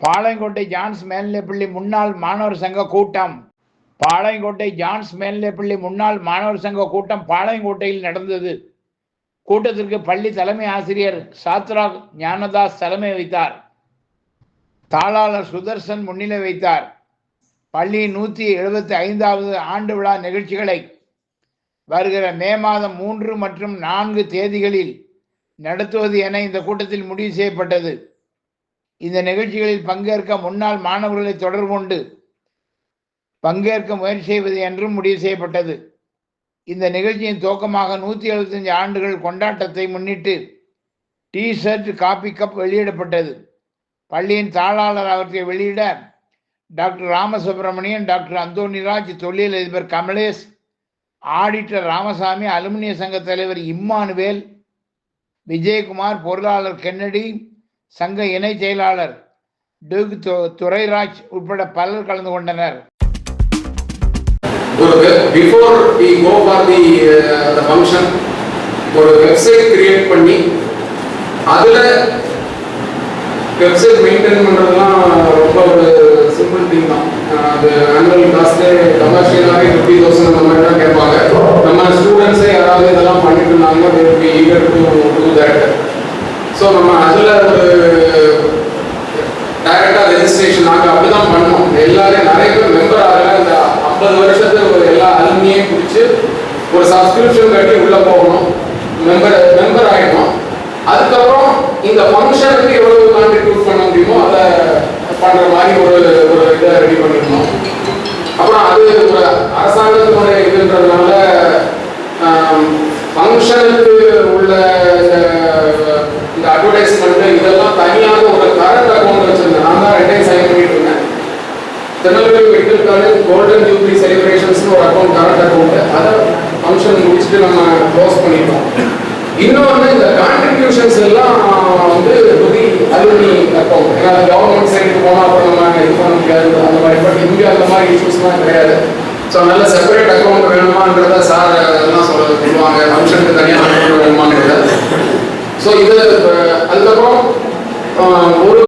Palayamkottai John's மேல்நிலைப்பள்ளி முன்னாள் மாணவர் சங்க கூட்டம். பாளையங்கோட்டை ஜான்ஸ் மேல்நிலைப்பள்ளி முன்னாள் மாணவர் சங்க கூட்டம் பாளையங்கோட்டையில் நடந்தது. கூட்டத்திற்கு பள்ளி தலைமை ஆசிரியர் சாத்ரா ஞானதாஸ் தலைமை வைத்தார் தாளாளர் சுதர்சன் முன்னிலை வைத்தார் பள்ளியின் நூற்றி எழுபத்தி ஐந்தாவது ஆண்டு விழா நிகழ்ச்சிகளை வருகிற மே மாதம் மூன்று மற்றும் நான்கு தேதிகளில் நடத்துவது என இந்த கூட்டத்தில் முடிவு செய்யப்பட்டது. இந்த நிகழ்ச்சிகளில் பங்கேற்க முன்னாள் மாணவர்களை தொடர்பு கொண்டு பங்கேற்க முயற்சி செய்வது என்றும் முடிவு செய்யப்பட்டது. இந்த நிகழ்ச்சியின் துவக்கமாக நூற்றி எழுபத்தஞ்சு ஆண்டுகள் கொண்டாட்டத்தை முன்னிட்டு டீ ஷர்ட் காபி கப் வெளியிடப்பட்டது. பள்ளியின் தாளாளர் அவற்றை வெளியிட டாக்டர் ராமசுப்பிரமணியன் டாக்டர் அந்தோனிராஜ் தொழில் அதிபர் கமலேஷ் ஆடிட்டர் ராமசாமி அலுமினிய சங்க தலைவர் இம்மானுவேல் விஜயகுமார் பொருளாளர் கென்னடி சங்க இணை செயலாளர் டுக் துரைராஜ் உட்பட பலர் கலந்து கொண்டனர். Uh, ஒரு before we go for the the function ஒரு வெப்சைட் கிரியேட் பண்ணி அதில் வெப்சைட் மெயின்டைன் பண்ணுறதுலாம் ரொம்ப ஒரு சிம்பிள் திங் தான். அது ஆனுவல் காஸ்ட்டே கமர்ஷியலாகவே ஃபிஃப்டி தௌசண்ட் அந்த மாதிரி நம்ம அதில் ஒரு டைரக்டா ரெஜிஸ்ட்ரேஷன் அப்படி அப்படிதான் பண்ணோம். எல்லாரும் நிறைய பேர் மெம்பர் ஆகல. இந்த ஐம்பது வருஷத்துக்கு ஒரு எல்லா அலுமினியும் பிடிச்சி ஒரு சப்ஸ்கிரிப்ஷன் கட்டி உள்ளே போகணும். மெம்பர் மெம்பர் ஆகிடும் அதுக்கப்புறம் இந்த ஃபங்க்ஷனுக்கு எவ்வளவு கான்ட்ரிபியூட் பண்ண முடியுமோ அதை பண்ணுற மாதிரி ஒரு ஒரு இதை ரெடி பண்ணிருந்தோம். அப்புறம் அது ஒரு அரசாங்கத்தினுடைய இதுன்றதுனால ஃபங்க்ஷனுக்கு உள்ள இந்த அட்வர்டைஸ்மெண்ட் இதெல்லாம் தனியாக ஒரு கரண்ட் அக்கௌண்ட் வச்சிருந்தேன். நான் தான் ரெண்டையும் சைன் பண்ணிட்டு இருந்தேன். Tirunelveli medical college golden jubilee செலிப்ரேஷன்ஸ்னு ஒரு அக்கௌண்ட் கரண்ட் அக்கௌண்ட் அதை ஃபங்க்ஷன் முடிச்சுட்டு நம்ம க்ளோஸ் பண்ணிட்டோம். இன்னொன்று இந்த கான்ட்ரிபியூஷன்ஸ் எல்லாம் வந்து புதி அலுமினி அக்கௌண்ட் ஏன்னா கவர்மெண்ட் சைடுக்கு போனால் அப்புறம் நம்ம இது பண்ண முடியாது. அந்த மாதிரி பட் இங்கே அந்த மாதிரி இஷ்யூஸ்லாம் கிடையாது. ஸோ நல்ல செப்பரேட் அக்கௌண்ட் வேணுமான்றத சார் எல்லாம் சொல்ல சொல்லுவாங்க. ஃபங்க்ஷனுக்கு தனியாக ஸோ இது அஹ், அதுக்கப்புறம் ஒரு